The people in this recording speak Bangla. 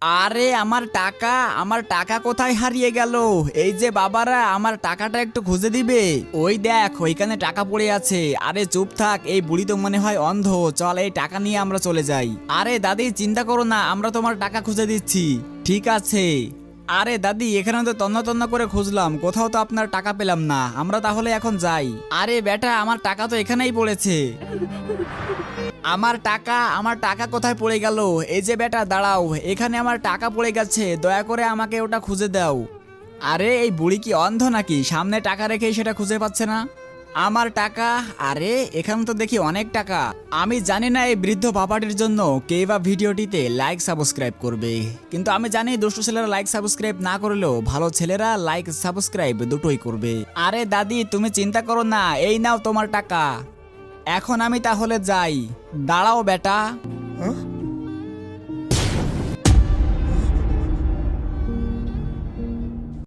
আরে, আমার টাকা আমার টাকা কোথায় হারিয়ে গেল? এই যে বাবারা, আমার টাকাটা একটু খুঁজে দিবে। ওই দেখ, ওইখানে টাকা পড়ে আছে। আরে, চুপ থাক, এই বুড়ি তো মনে হয় অন্ধ। চল, এই টাকা নিয়ে আমরা চলে যাই। আরে, দাদি, চিন্তা করো না, আমরা তোমার টাকা খুঁজে দিচ্ছি। ঠিক আছে। আরে দাদি, এখানে তো তন্ন তন্ন করে খুঁজলাম, কোথাও তো আপনার টাকা পেলাম না, আমরা তাহলে এখন যাই। আরে বেটা, আমার টাকা তো এখানেই পড়েছে। আমার টাকা আমার টাকা কোথায় পড়ে গেল? এই যে বেটা, দাঁড়াও, এখানে আমার টাকা পড়ে গেছে, দয়া করে আমাকে ওটা খুঁজে দাও। আরে, এই বুড়ি কি অন্ধ নাকি? সামনে টাকা রেখেই সেটা খুঁজে পাচ্ছে না? আমার টাকা? আরে, এখানে তো দেখি অনেক টাকা। আমি জানি না এই বৃদ্ধ বাবাটির জন্য কে বা ভিডিওটিতে লাইক সাবস্ক্রাইব করবে। কিন্তু আমি জানি দুষ্ট ছেলেরা লাইক সাবস্ক্রাইব না করলেও ভালো ছেলেরা লাইক সাবস্ক্রাইব দুটোই করবে। আরে দাদি, তুমি চিন্তা করো না, এই নাও তোমার টাকা। এখন আমি তাহলে যাই। দাঁড়াও বেটা। হ্যাঁ?